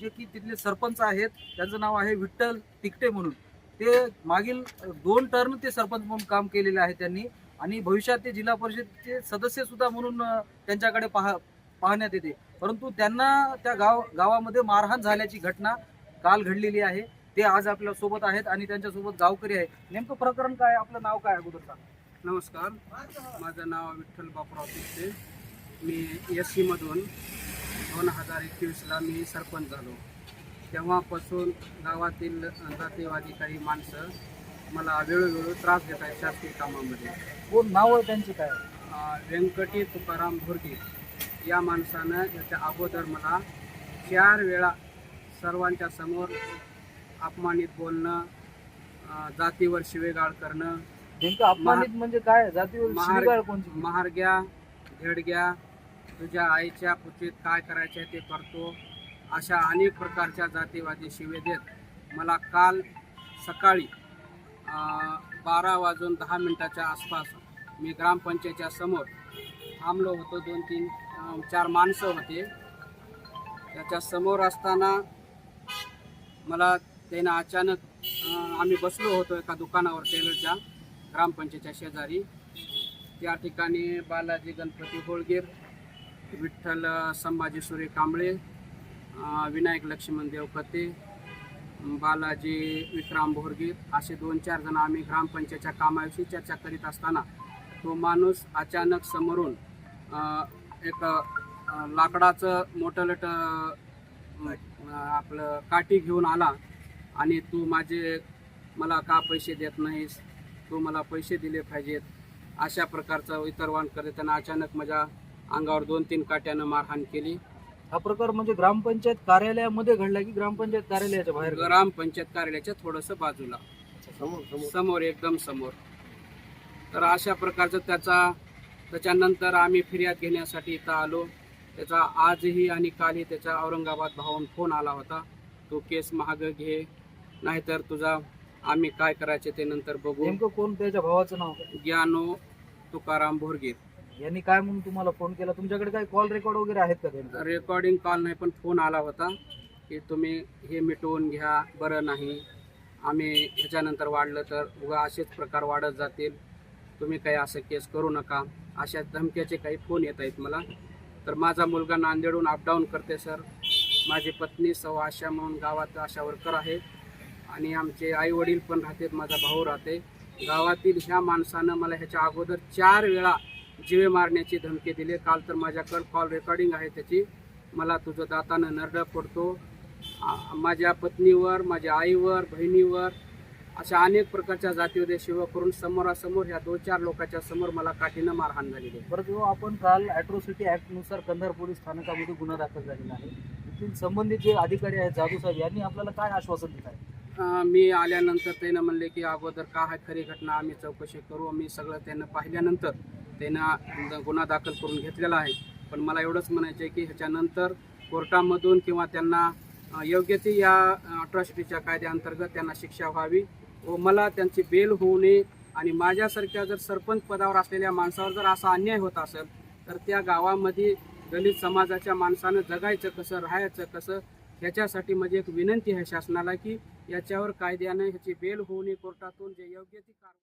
जे की तिथले सरपंच आहेत त्यांचं नाव आहे विठ्ठल तिकटे म्हणून. ते मागील दोन टर्म ते सरपंच म्हणून काम केलेले आहे त्यांनी. आणि भविष्यात ते जिल्हा परिषदचे सदस्य सुद्धा म्हणून त्यांच्याकडे पाहा पाहण्यात येते. परंतु त्यांना त्या गाव गावामध्ये मारहाण झाल्याची घटना काल घडलेली आहे. ते आज आपल्यासोबत आहेत आणि त्यांच्यासोबत गावकरी आहे नेमकं प्रकरण काय? आपलं नाव काय अगोदर सांग नमस्कार. माझं नाव विठ्ठल बापराव तिकटे. मी एस सीमधून दोन हजार एकवीसला मी सरपंच झालो. तेव्हापासून गावातील जातीवादी काही माणसं मला वेळोवेळी त्रास देत आहेत शासकीय कामामध्ये. कोण? नाव आहे त्यांचे काय? व्यंकटी तुकाराम भोरगे या माणसानं याच्या अगोदर मला चार वेळा सर्वांच्या समोर अपमानित बोलणं जातीवर शिवेगाळ करणं नेमकं अपमानित म्हणजे काय? जातीवर महार- शिवीगाळ महारग्या धेडग्या तुझ्या आईच्या पुतीत काय करायचे ते करतो. अशा अनेक प्रकारच्या जातीवादी शिवे देत मला काल सकाळी बारा वाजून दहा मिनटाच्या आसपास मी ग्रामपंचायतच्या समोर थांबलो होतो. दोन तीन चार माणसं होते. त्याच्यासमोर असताना मला त्यानं अचानक आम्ही बसलो होतो एका दुकानावर टेलरच्या ग्रामपंचायतच्या शेजारी. त्या ठिकाणी बालाजी गणपती होळगीर विठ्ठल संभाजी सुरे कांबळे विनायक लक्ष्मण देवकते बालाजी विक्राम भोरगीर असे दोन चार जण आम्ही ग्रामपंचायतच्या कामाविषयी चर्चा करीत असताना तो माणूस अचानक समोरून एक लाकडाचं मोठं लट आपलं काठी घेऊन आला आणि तू माझे मला का पैसे देत नाहीस? तू मला पैसे दिले पाहिजेत. अशा प्रकारचं वितरवान करत त्यांना अचानक माझ्या अंगावर दोन तीन काट्यानं मारहाण केली. हा प्रकार म्हणजे ग्रामपंचायत कार्यालयामध्ये घडला की ग्रामपंचायत कार्यालयाच्या बाहेर घडला? ग्रामपंचायत कार्यालयाच्या थोडंसं बाजूला. समोर एकदम समोर. तर अशा प्रकारचं त्याचा त्याच्यानंतर आम्ही फिर्याद घेण्यासाठी इथं आलो. त्याचा आजही आणि कालही त्याचा औरंगाबाद भावून फोन आला होता. तो केस महाग घे नाहीतर तुझा आम्ही काय करायचे ते नंतर बघू. नेमकं कोण? त्याच्या भावाचं नाव काय? ज्ञानो तुकाराम भोरगीर यांनी काय म्हणून तुम्हाला फोन केला? तुमच्याकडे काय कॉल रेकॉर्ड वगैरे आहेत का त्यांचे? रेकॉर्डिंग कॉल नाही पण फोन आला होता की तुम्ही हे मिटवून घ्या बरं नाही. आम्ही ह्याच्यानंतर वाढलं तर उगा असेच प्रकार वाढत जातील. तुम्ही काही असं केस करू नका. अशा धमक्याचे काही फोन येत आहेत मला. तर माझा मुलगा नांदेडहून अपडाऊन करते सर माझी पत्नी सौ आशा म्हणून गावात आशा वर्कर आहे. आणि आमचे आई वडील पण राहते माझा भाऊ राहते. गावातील ह्या माणसानं मला ह्याच्या अगोदर चार वेळा जिवे मारण्याची धमकी दिली. काल तर माझ्याकडे कॉल रेकॉर्डिंग आहे त्याची. मला तुझं दातानं नरडं पडतो. माझ्या पत्नीवर माझ्या आईवर बहिणीवर अशा अनेक प्रकारच्या जातीमध्ये शिव करून समोरासमोर ह्या दोन चार लोकांच्या समोर मला काठीनं मारहाण झालेली आहे. बरं आपण काल अॅट्रॉसिटी ऍक्टनुसार कंधार पोलीस स्थानकामध्ये गुन्हा दाखल झालेला आहे. येथील संबंधित जे अधिकारी आहेत जाधव साहेब यांनी आपल्याला काय आश्वासन दिलं आहे? मी आल्यानंतर त्यानं म्हणले की अगोदर का आहे खरी घटना आम्ही चौकशी करू मी सगळं त्यानं पाहिल्यानंतर त्यांना गुन्हा दाखल करून घेतलेला आहे. पण मला एवढंच म्हणायचं आहे की ह्याच्यानंतर कोर्टामधून किंवा त्यांना योग्य ती या अट्रॉसिटीच्या कायद्याअंतर्गत त्यांना शिक्षा व्हावी व मला त्यांची बेल होऊ नये आणि माझ्यासारख्या जर सरपंच पदावर असलेल्या माणसावर जर असा अन्याय होत असेल तर त्या गावामध्ये दलित समाजाच्या माणसानं जगायचं कसं राहायचं कसं ह्याच्यासाठी माझी एक विनंती आहे शासनाला की याच्यावर कायद्यानं ह्याची बेल होऊ नये कोर्टातून जे योग्य ती कार